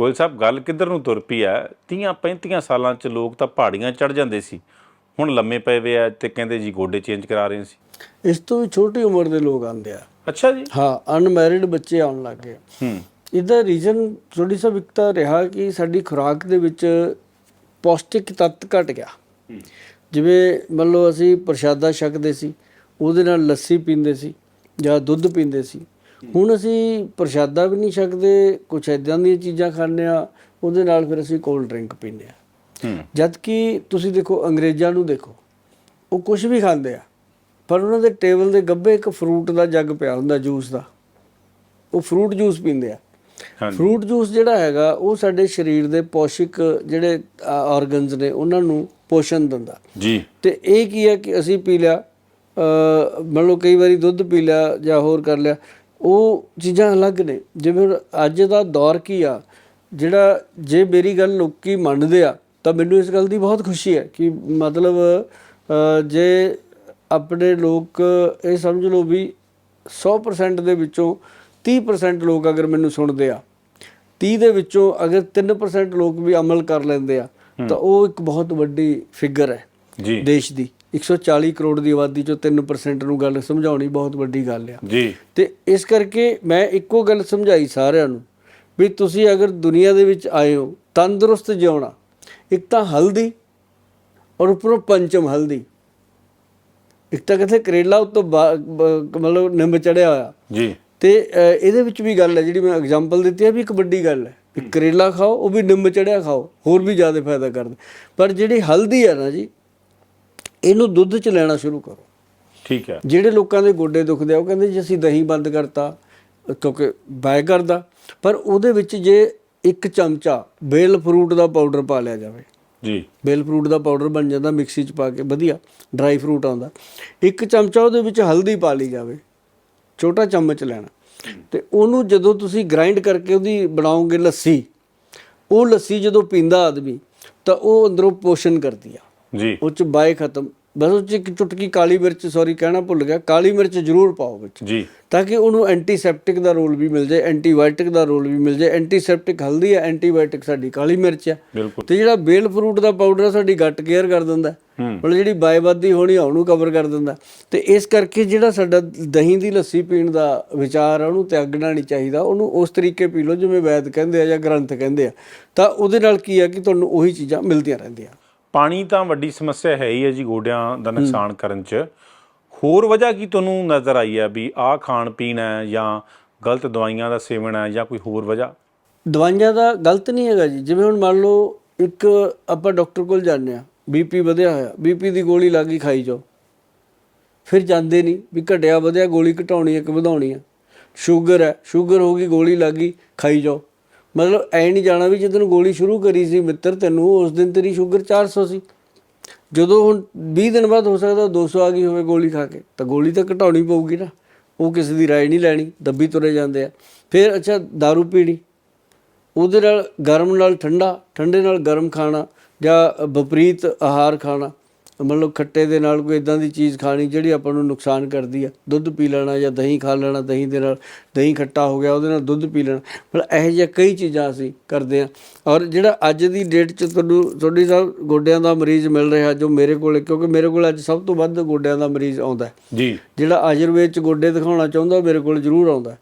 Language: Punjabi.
ਗੋਇਲ ਸਾਹਿਬ ਗੱਲ ਕਿੱਧਰ ਨੂੰ ਤੁਰ ਪਈ ਆ? 30 35 ਸਾਲਾਂ ਚ ਲੋਕ ਤਾਂ ਪਹਾੜੀਆਂ ਚੜ ਜਾਂਦੇ ਸੀ। ਹੁਣ ਲੰਮੇ ਪਏ ਵੇ ਆ ਤੇ ਕਹਿੰਦੇ ਜੀ ਗੋਡੇ ਚੇਂਜ ਕਰਾ ਰਹੇ ਸੀ। ਇਸ ਤੋਂ ਵੀ ਛੋਟੀ ਉਮਰ ਦੇ ਲੋਕ ਆਉਂਦੇ ਆ। ਅੱਛਾ ਜੀ। ਹਾਂ ਅਨਮੈਰਿਡ ਬੱਚੇ ਆਉਣ ਲੱਗ ਗਏ। ਹੂੰ। ਇਹਦਾ ਰੀਜ਼ਨ ਥੋੜੀ ਸਾ ਵਿਕਤਾ ਰਿਹਾ ਕਿ ਸਾਡੀ ਖੁਰਾਕ ਦੇ ਵਿੱਚ ਪੌਸ਼ਟਿਕ ਤੱਤ ਘਟ ਗਿਆ। ਜਿਵੇਂ ਮੰਨ ਲਓ ਅਸੀਂ ਪ੍ਰਸ਼ਾਦਾ ਛਕਦੇ ਸੀ ਉਹਦੇ ਨਾਲ ਲੱਸੀ ਪੀਂਦੇ ਸੀ ਜਾਂ ਦੁੱਧ ਪੀਂਦੇ ਸੀ। ਹੁਣ ਅਸੀਂ ਪ੍ਰਸ਼ਾਦਾ ਵੀ ਨਹੀਂ ਛਕਦੇ ਕੁਝ ਐਦਾਂ ਦੀਆਂ ਚੀਜ਼ਾਂ ਖਾਂਦੇ ਆ ਉਹਦੇ ਨਾਲ ਫਿਰ ਅਸੀਂ ਕੋਲਡ ਡਰਿੰਕ ਪੀਂਦੇ ਆ ਹੂੰ। ਜਦ ਕਿ ਤੁਸੀਂ ਦੇਖੋ ਅੰਗਰੇਜ਼ਾਂ ਨੂੰ ਦੇਖੋ ਉਹ ਕੁਝ ਵੀ ਖਾਂਦੇ ਆ ਪਰ ਉਹਨਾਂ ਦੇ ਟੇਬਲ ਦੇ ਗੱਬੇ ਇੱਕ ਫਰੂਟ ਦਾ ਜੱਗ ਪਿਆ ਹੁੰਦਾ ਜੂਸ ਦਾ। ਉਹ ਫਰੂਟ ਜੂਸ ਪੀਂਦੇ ਆ। ਫਰੂਟ ਜੂਸ ਜਿਹੜਾ ਹੈਗਾ ਉਹ ਸਾਡੇ ਸਰੀਰ ਦੇ ਪੋਸ਼ਕ ਜਿਹੜੇ ਆਰਗਨਸ ਨੇ ਉਹਨਾਂ ਨੂੰ ਪੋਸ਼ਣ ਦਿੰਦਾ। ਜੀ। ਤੇ ਇਹ ਕੀ ਹੈ ਕਿ ਅਸੀਂ ਪੀ ਲਿਆ ਮੰਨ ਲਓ ਕਈ ਵਾਰੀ ਦੁੱਧ ਪੀ ਲਿਆ ਜਾਂ ਹੋਰ ਕਰ ਲਿਆ ਉਹ ਚੀਜ਼ਾਂ ਅਲੱਗ ਨੇ। ਜਿਵੇਂ ਅੱਜ ਦਾ ਦੌਰ ਕੀ ਆ ਜਿਹੜਾ ਜੇ ਮੇਰੀ ਗੱਲ ਲੋਕੀ ਮੰਨਦੇ ਆ ਤਾਂ ਮੈਨੂੰ ਇਸ ਗੱਲ ਦੀ ਬਹੁਤ ਖੁਸ਼ੀ ਹੈ ਕਿ ਮਤਲਬ ਜੇ ਆਪਣੇ ਲੋਕ ਇਹ ਸਮਝ ਲਓ ਵੀ 100% ਦੇ ਵਿੱਚੋਂ 30% ਲੋਕ ਅਗਰ ਮੈਨੂੰ ਸੁਣਦੇ ਆ 30 ਦੇ ਵਿੱਚੋਂ ਅਗਰ 3% ਲੋਕ ਵੀ ਅਮਲ ਕਰ ਲੈਂਦੇ ਆ ਤਾਂ ਉਹ ਇੱਕ ਬਹੁਤ ਵੱਡੀ ਫਿਗਰ ਹੈ ਜੀ। ਦੇਸ਼ ਦੀ। 140 ਕਰੋੜ ਦੀ ਆਬਾਦੀ ਚੋਂ 3% ਨੂੰ ਗੱਲ ਸਮਝਾਉਣੀ ਬਹੁਤ ਵੱਡੀ ਗੱਲ ਆ। ਜੀ। ਤੇ ਇਸ ਕਰਕੇ ਮੈਂ ਇੱਕੋ ਗੱਲ ਸਮਝਾਈ ਸਾਰਿਆਂ ਨੂੰ ਵੀ ਤੁਸੀਂ ਅਗਰ ਦੁਨੀਆ ਦੇ ਵਿੱਚ ਆਏ ਹੋ ਤੰਦਰੁਸਤ ਜਿਉਣਾ ਇੱਕ ਤਾਂ ਹਲਦੀ ਔਰ ਉੱਪਰੋਂ ਪੰਚਮ ਹਲਦੀ। ਇੱਕ ਤਾਂ ਕਹਿੰਦੇ ਕਰੇਲਾ ਉੱਤੋਂ ਮਤਲਬ ਨਿੰਬ ਚੜਿਆ ਹੋਇਆ। ਜੀ। ਤੇ ਇਹਦੇ ਵਿੱਚ ਵੀ ਗੱਲ ਹੈ ਜਿਹੜੀ ਮੈਂ ਐਗਜ਼ਾਮਪਲ ਦਿੱਤੀ ਹੈ ਵੀ ਇੱਕ ਵੱਡੀ ਗੱਲ ਹੈ ਵੀ ਕਰੇਲਾ ਖਾਓ ਉਹ ਵੀ ਨਿੰਬ ਚੜਿਆ ਖਾਓ ਹੋਰ ਵੀ ਜ਼ਿਆਦਾ ਫਾਇਦਾ ਕਰਦਾ। ਪਰ ਜਿਹੜੀ ਹਲਦੀ ਹੈ ਨਾ ਜੀ ਇਹਨੂੰ ਦੁੱਧ 'ਚ ਲੈਣਾ ਸ਼ੁਰੂ ਕਰੋ। ਠੀਕ ਹੈ। ਜਿਹੜੇ ਲੋਕਾਂ ਦੇ ਗੋਡੇ ਦੁਖਦੇ ਆ ਉਹ ਕਹਿੰਦੇ ਜੀ ਅਸੀਂ ਦਹੀਂ ਬੰਦ ਕਰਤਾ ਕਿਉਂਕਿ ਬਾਇ ਕਰਦਾ। ਪਰ ਉਹਦੇ ਵਿੱਚ ਜੇ ਇੱਕ ਚਮਚਾ ਬੇਲ ਫਰੂਟ ਦਾ ਪਾਊਡਰ ਪਾ ਲਿਆ ਜਾਵੇ ਜੀ। ਬੇਲ ਫਰੂਟ ਦਾ ਪਾਊਡਰ ਬਣ ਜਾਂਦਾ ਮਿਕਸੀ 'ਚ ਪਾ ਕੇ ਵਧੀਆ ਡਰਾਈ ਫਰੂਟ ਆਉਂਦਾ। ਇੱਕ ਚਮਚਾ ਉਹਦੇ ਵਿੱਚ ਹਲਦੀ ਪਾ ਲਈ ਜਾਵੇ ਛੋਟਾ ਚਮਚ ਲੈਣਾ। ਤੇ ਉਹਨੂੰ ਜਦੋਂ ਤੁਸੀਂ ਗ੍ਰਾਈਂਡ ਕਰਕੇ ਉਹਦੀ ਬਣਾਓਗੇ ਲੱਸੀ ਉਹ ਲੱਸੀ ਜਦੋਂ ਪੀਂਦਾ ਆਦਮੀ ਤਾਂ ਉਹ ਅੰਦਰੋਂ ਪੋਸ਼ਣ ਕਰਦੀ ਆ। ਜੀ। ਉਹ ਚ ਬਾਏ ਖਤਮ ਬਸ ਉਹ ਚ ਇੱਕ ਚੁਟਕੀ ਕਾਲੀ ਮਿਰਚ ਸੌਰੀ ਕਹਿਣਾ ਭੁੱਲ ਗਿਆ ਕਾਲੀ ਮਿਰਚ ਜ਼ਰੂਰ ਪਾਓ ਵਿੱਚ। ਜੀ। ਤਾਂ ਕਿ ਉਹਨੂੰ ਐਂਟੀਸੈਪਟਿਕ ਦਾ ਰੋਲ ਵੀ ਮਿਲ ਜਾਏ ਐਂਟੀਬਾਇਓਟਿਕ ਦਾ ਰੋਲ ਵੀ ਮਿਲ ਜਾਏ। ਐਂਟੀਸੈਪਟਿਕ ਹਲਦੀ ਹੈ ਐਂਟੀਬਾਇਓਟਿਕ ਸਾਡੀ ਕਾਲੀ ਮਿਰਚ ਹੈ। ਤੇ ਜਿਹੜਾ ਬੇਲ ਫਰੂਟ ਦਾ ਪਾਊਡਰ ਆ ਸਾਡੀ ਗੱਟ ਕੇਅਰ ਕਰ ਦਿੰਦਾ। ਮਤਲਬ ਜਿਹੜੀ ਬਾਇਵਾਦੀ ਹੋਣੀ ਆ ਉਹਨੂੰ ਕਵਰ ਕਰ ਦਿੰਦਾ ਤੇ ਇਸ ਕਰਕੇ ਜਿਹੜਾ ਸਾਡਾ ਦਹੀਂ ਦੀ ਲੱਸੀ ਪੀਣ ਦਾ ਵਿਚਾਰ ਆ ਉਹਨੂੰ ਤਿਆਗਣਾ ਨਹੀਂ ਚਾਹੀਦਾ। ਉਹਨੂੰ ਉਸ ਤਰੀਕੇ ਪੀ ਲਓ ਜਿਵੇਂ ਵੈਦ ਕਹਿੰਦੇ ਆ ਜਾਂ ਗ੍ਰੰਥ ਕਹਿੰਦੇ ਆ। ਤਾਂ ਉਹਦੇ ਨਾਲ ਕੀ ਆ ਕਿ ਤੁਹਾਨੂੰ ਉਹੀ ਚੀਜ਼ਾਂ ਮਿਲਦੀਆਂ ਰਹਿੰਦੀਆਂ। ਪਾਣੀ ਤਾਂ ਵੱਡੀ ਸਮੱਸਿਆ ਹੈ ਹੀ ਹੈ ਜੀ ਗੋਡਿਆਂ ਦਾ ਨੁਕਸਾਨ ਕਰਨ ਚ। ਹੋਰ ਵਜ੍ਹਾ ਕੀ ਤੁਹਾਨੂੰ ਨਜ਼ਰ ਆਈ ਹੈ ਵੀ ਆਹ ਖਾਣ ਪੀਣ ਹੈ ਜਾਂ ਗਲਤ ਦਵਾਈਆਂ ਦਾ ਸੇਵਨ ਹੈ ਜਾਂ ਕੋਈ ਹੋਰ ਵਜ੍ਹਾ? ਦਵਾਈਆਂ ਦਾ ਗਲਤ ਨਹੀਂ ਹੈਗਾ ਜੀ। ਜਿਵੇਂ ਹੁਣ ਮੰਨ ਲਓ ਇੱਕ ਆਪਾਂ ਡਾਕਟਰ ਕੋਲ ਜਾਂਦੇ ਆ ਬੀਪੀ ਵਧਿਆ ਹੋਇਆ ਬੀਪੀ ਦੀ ਗੋਲੀ ਲੱਗੀ ਖਾਈ ਜਾਓ। ਫਿਰ ਜਾਂਦੇ ਨਹੀਂ ਵੀ ਘਟਿਆ ਵਧਿਆ ਗੋਲੀ ਘਟਾਉਣੀ ਹੈ ਕਿ ਵਧਾਉਣੀ ਹੈ। ਸ਼ੂਗਰ ਹੈ ਸ਼ੂਗਰ ਹੋ ਗਈ ਗੋਲੀ ਲੱਗੀ ਖਾਈ ਜਾਓ। ਮਤਲਬ ਐ ਨਹੀਂ ਜਾਣਾ ਵੀ ਜਦੋਂ ਗੋਲੀ ਸ਼ੁਰੂ ਕਰੀ ਸੀ ਮਿੱਤਰ, ਤੈਨੂੰ ਉਸ ਦਿਨ ਤੇਰੀ ਸ਼ੂਗਰ 400 ਸੀ ਜਦੋਂ ਹੁਣ 20 ਦਿਨ ਬਾਅਦ ਹੋ ਸਕਦਾ 200 ਆ ਗਈ ਹੋਵੇ ਗੋਲੀ ਖਾ ਕੇ, ਤਾਂ ਗੋਲੀ ਤਾਂ ਘਟਾਉਣੀ ਪਊਗੀ ਨਾ। ਉਹ ਕਿਸੇ ਦੀ ਰਾਏ ਨਹੀਂ ਲੈਣੀ, ਦੱਬੀ ਤੁਰੇ ਜਾਂਦੇ ਆ। ਫਿਰ ਅੱਛਾ दारू ਪੀਣੀ। ਉਹਦੇ ਨਾਲ ਗਰਮ ਨਾਲ ਠੰਡਾ, ਠੰਡੇ ਨਾਲ ਗਰਮ ਖਾਣਾ ਜਾਂ ਵਿਪਰੀਤ ਆਹਾਰ ਖਾਣਾ। ਮਤਲਬ ਖੱਟੇ ਦੇ ਨਾਲ ਕੋਈ ਇਦਾਂ ਦੀ ਚੀਜ਼ ਖਾਣੀ ਜਿਹੜੀ ਆਪਾਂ ਨੂੰ ਨੁਕਸਾਨ ਕਰਦੀ ਆ ਦੁੱਧ ਪੀ ਲੈਣਾ ਜਾਂ ਦਹੀਂ ਖਾ ਲੈਣਾ ਦਹੀਂ ਦੇ ਨਾਲ ਦਹੀਂ ਖੱਟਾ ਹੋ ਗਿਆ ਉਹਦੇ ਨਾਲ ਦੁੱਧ ਪੀ ਲੈਣਾ ਮਤਲਬ ਇਹੋ ਜਿਹੀਆਂ ਕਈ ਚੀਜ਼ਾਂ ਅਸੀਂ ਕਰਦੇ ਆ ਔਰ ਜਿਹੜਾ ਅੱਜ ਦੀ ਡੇਟ 'ਚ ਤੁਹਾਨੂੰ ਤੁਹਾਡੀ ਸਾਹਿਬ ਗੋਡਿਆਂ ਦਾ ਮਰੀਜ਼ ਮਿਲ ਰਿਹਾ ਜੋ ਮੇਰੇ ਕੋਲ ਕਿਉਂਕਿ ਮੇਰੇ ਕੋਲ ਅੱਜ ਸਭ ਤੋਂ ਵੱਧ ਗੋਡਿਆਂ ਦਾ ਮਰੀਜ਼ ਆਉਂਦਾ। ਜੀ ਜਿਹੜਾ ਆਯੁਰਵੇਦ 'ਚ ਗੋਡੇ ਦਿਖਾਉਣਾ ਚਾਹੁੰਦਾ ਮੇਰੇ ਕੋਲ ਜ਼ਰੂਰ ਆਉਂਦਾ।